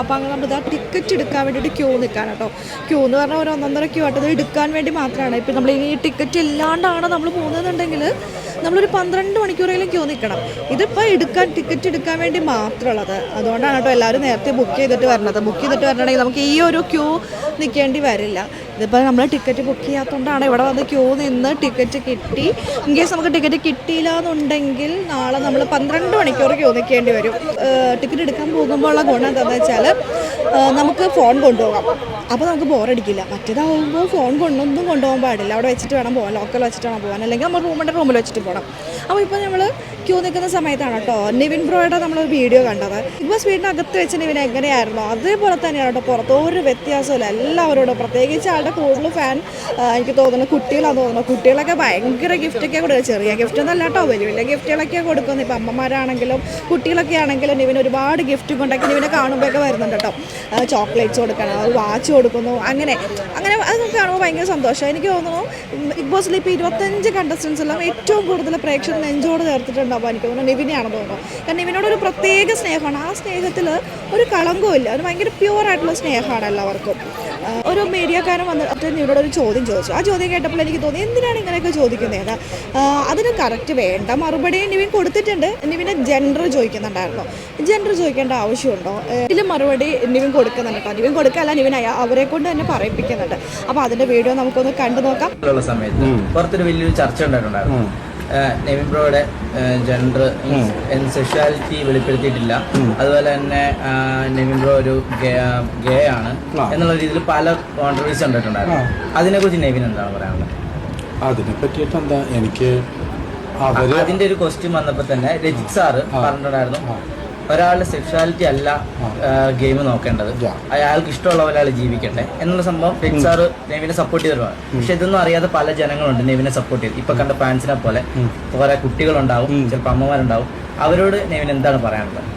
അപ്പോൾ അങ്ങനെ നമ്മൾ ഇതാ ടിക്കറ്റ് എടുക്കാൻ വേണ്ടിയിട്ട് ക്യൂ നിൽക്കാൻ കേട്ടോ. ക്യൂ എന്ന് പറഞ്ഞാൽ ഒരു ഒന്നൊന്നര ക്യൂ ആട്ടത് എടുക്കാൻ വേണ്ടി മാത്രമാണ്. ഇപ്പം നമ്മൾ ഈ ടിക്കറ്റ് ഇല്ലാണ്ടാണ് നമ്മൾ പോകുന്നതെന്നുണ്ടെങ്കിൽ നമ്മളൊരു പന്ത്രണ്ട് മണിക്കൂറെങ്കിലും ക്യൂ നിൽക്കണം. ഇതിപ്പോൾ എടുക്കാൻ ടിക്കറ്റ് എടുക്കാൻ വേണ്ടി മാത്രമുള്ളത്. അതുകൊണ്ടാണ് കേട്ടോ എല്ലാവരും നേരത്തെ ബുക്ക് ചെയ്തിട്ട് വരണത്. ബുക്ക് ചെയ്തിട്ട് വരണമെങ്കിൽ നമുക്ക് ഈ ഒരു ക്യൂ നിൽക്കേണ്ടി വരില്ല. ഇതിപ്പോൾ നമ്മൾ ടിക്കറ്റ് ബുക്ക് ചെയ്യാത്തതുകൊണ്ടാണ് ഇവിടെ വന്ന് ക്യൂ നിന്ന് ടിക്കറ്റ് കിട്ടി. ഇൻ കേസ് നമുക്ക് ടിക്കറ്റ് കിട്ടിയില്ല എന്നുണ്ടെങ്കിൽ നാളെ നമ്മൾ പന്ത്രണ്ട് മണിക്കൂർ ക്യൂ നിൽക്കേണ്ടി വരും. ടിക്കറ്റ് എടുക്കാൻ പോകുമ്പോൾ ഉള്ള ഗുണം എന്താണെന്ന് വെച്ചാൽ നമുക്ക് ഫോൺ കൊണ്ടുപോകാം. അപ്പോൾ നമുക്ക് ബോറടിക്കില്ല മറ്റേതാവുമ്പോൾ ഫോൺ കൊണ്ടൊന്നും കൊണ്ടുപോകാൻ പാടില്ല. അവിടെ വെച്ചിട്ട് വേണം പോകാൻ ലോക്കൽ വെച്ചിട്ട് വേണം പോകാൻ. അല്ലെങ്കിൽ നമ്മൾ റൂമിന്റെ റൂമിൽ വെച്ചിട്ട് പോകണം. അപ്പോൾ ഇപ്പോൾ നമ്മൾ ക്യൂ നിൽക്കുന്ന സമയത്താണ് കേട്ടോ. നിവിൻ ബ്രോയുടെ നമ്മളൊരു വീഡിയോ കണ്ടത്. ബിഗ് ബോസ് വീടിനകത്ത് വെച്ച് നിവിൻ എങ്ങനെയായിരുന്നു? അതേപോലെ തന്നെയാണ് കേട്ടോ. പുറത്ത് ഒരു വ്യത്യാസമില്ല. എല്ലാവരോടും പ്രത്യേകിച്ച് ആളുടെ കൂടുതൽ ഫാൻ എനിക്ക് തോന്നുന്നു കുട്ടികളാണ് തോന്നുന്നു. കുട്ടികളൊക്കെ ഭയങ്കര ഗിഫ്റ്റൊക്കെ കൊടുക്കുക ചെറിയ ഗിഫ്റ്റ് എന്നല്ല കേട്ടോ. വലിയ വലിയ ഗിഫ്റ്റുകളൊക്കെ കൊടുക്കുന്നത് ഇപ്പം അമ്മമാരാണെങ്കിലും കുട്ടികളൊക്കെ ആണെങ്കിലും നിവിന് ഒരുപാട് ഗിഫ്റ്റ് കൊണ്ടൊക്കെ നിവിനെ കാണുമ്പോഴൊക്കെ വരുന്നുണ്ട് കേട്ടോ. ചോക്ലേറ്റ്സ് കൊടുക്കണം ഒരു വാച്ച് കൊടുക്കുന്നു അങ്ങനെ അങ്ങനെ അത് കാണുമ്പോൾ ഭയങ്കര സന്തോഷം. എനിക്ക് തോന്നുന്നു ബിഗ് ബോസിൽ ഇപ്പോൾ ഇരുപത്തഞ്ച് കണ്ടസ്റ്റൻസ് എല്ലാം ഏറ്റവും കൂടുതൽ പ്രേക്ഷകർ നെഞ്ചോട് ചേർത്തിട്ടുണ്ടാവും എനിക്ക് തോന്നുന്നു. നിവിനെയാണെന്ന് തോന്നുന്നു. കാരണം നിവിനോട് ഒരു പ്രത്യേക സ്നേഹമാണ്. ആ സ്നേഹത്തിൽ ഒരു കളങ്കവും ഇല്ല. അത് ഭയങ്കര പ്യുവർ ആയിട്ടുള്ള സ്നേഹമാണ് എല്ലാവർക്കും. ഒരു മീഡിയക്കാരൻ വന്നിട്ട് നിവിനോട് ഒരു ചോദ്യം ചോദിച്ചു. ആ ചോദ്യം കേട്ടപ്പോൾ എനിക്ക് തോന്നി എന്തിനാണ് ഇങ്ങനെയൊക്കെ ചോദിക്കുന്നത് അതിന് കറക്റ്റ് വേണ്ട. മറുപടി നിവിൻ കൊടുത്തിട്ടുണ്ട്. നിവിനെ ജെൻഡർ ചോദിക്കുന്നുണ്ടായിരുന്നു. ജെൻഡർ ചോദിക്കേണ്ട ആവശ്യമുണ്ടോ? ഇതിൽ മറുപടി നിവിൻ കൊടുക്കുന്നുണ്ട് കേട്ടോ. നിവിൻ കൊടുക്കല്ല നിവിൻ അവരെ കൊണ്ട് തന്നെ പറയിപ്പിക്കുന്നുണ്ട്. അപ്പോൾ അതിന്റെ വീഡിയോ നമുക്കൊന്ന് കണ്ടു നോക്കാം. സമയത്ത് പുറത്തൊരു വലിയൊരു ചർച്ച ഉണ്ടായിട്ടുണ്ടായിരുന്നു. നെവിൻ ബ്രോയുടെ ജെൻഡർ സെക്ഷുവാലിറ്റി വെളിപ്പെടുത്തിയിട്ടില്ല. അതുപോലെ തന്നെ നെവിൻ ബ്രോ ഒരു ഗേ ആണ്. എന്നുള്ള രീതിയിൽ പല കോൺട്രവേഴ്സി ഉണ്ടായിട്ടുണ്ടായിരുന്നു അതിനെ കുറിച്ച് നെവിൻ എന്താണ് പറയാനുള്ളത്? അതിനെ പറ്റിയിട്ട് എന്താ എനിക്ക് അതിന്റെ ഒരു ക്വസ്റ്റ്യൻ വന്നപ്പോ തന്നെ രജിത് സാറ് പറഞ്ഞിട്ടുണ്ടായിരുന്നു. ഒരാളുടെ സെക്ഷുവാലിറ്റി അല്ല ഗെയിം നോക്കേണ്ടത്. അയാൾക്ക് ഇഷ്ടമുള്ള ഒരാൾ ജീവിക്കട്ടെ എന്നുള്ള സംഭവം ഫിക്സാർ നെവിനെ സപ്പോർട്ട് ചെയ്തിട്ടുണ്ട്. പക്ഷെ ഇതൊന്നും അറിയാതെ പല ജനങ്ങളുണ്ട് നെവിനെ സപ്പോർട്ട് ചെയ്ത്. ഇപ്പൊ കണ്ട ഫാൻസിനെ പോലെ കുറെ കുട്ടികളുണ്ടാവും ചിലപ്പോൾ അമ്മമാരുണ്ടാവും. അവരോട് നെവിൻ എന്താണ് പറയാനുള്ളത്?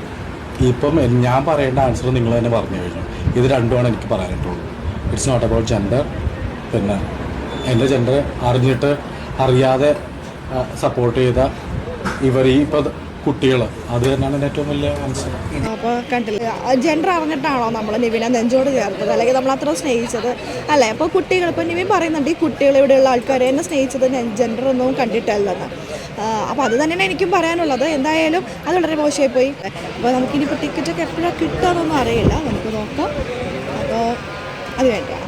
ഇപ്പം ഞാൻ പറയേണ്ട ആൻസർ നിങ്ങൾ തന്നെ പറഞ്ഞു കഴിഞ്ഞു. ഇത് രണ്ടുമാണ് എനിക്ക് പറയാനായിട്ടുള്ളൂ ഇറ്റ്സ് നോട്ട് അബൌട്ട് ജെൻഡർ പിന്നെ എന്റെ ജെൻഡർ അറിഞ്ഞിട്ട് അറിയാതെ സപ്പോർട്ട് ചെയ്ത ഇവർ ഈ ഇപ്പം കുട്ടികൾ അത് തന്നെയാണ് ഏറ്റവും വലിയ അപ്പോൾ കണ്ടില്ല ജെൻഡർ അറിഞ്ഞിട്ടാണോ നമ്മൾ നിവിനെ നെഞ്ചോട് ചേർത്തത്? അല്ലെങ്കിൽ നമ്മൾ അത്ര സ്നേഹിച്ചത്? അല്ലേ? അപ്പോൾ കുട്ടികൾ ഇപ്പോൾ നിവിൻ പറയുന്നുണ്ട് ഈ കുട്ടികൾ ഇവിടെയുള്ള ആൾക്കാരെ എന്നെ സ്നേഹിച്ചത് ജെൻഡർ ഒന്നും കണ്ടിട്ടല്ലെന്ന്. അപ്പോൾ അത് തന്നെയാണ് എനിക്കും പറയാനുള്ളത്. എന്തായാലും അത് വളരെ മോശമായി പോയി. അപ്പോൾ ടിക്കറ്റ് ടിക്കറ്റൊക്കെ എപ്പോഴാണ് കിട്ടുകയെന്നൊന്നും അറിയില്ല. നമുക്ക് നോക്കാം. അപ്പോൾ അത് വേണ്ടിയാണ്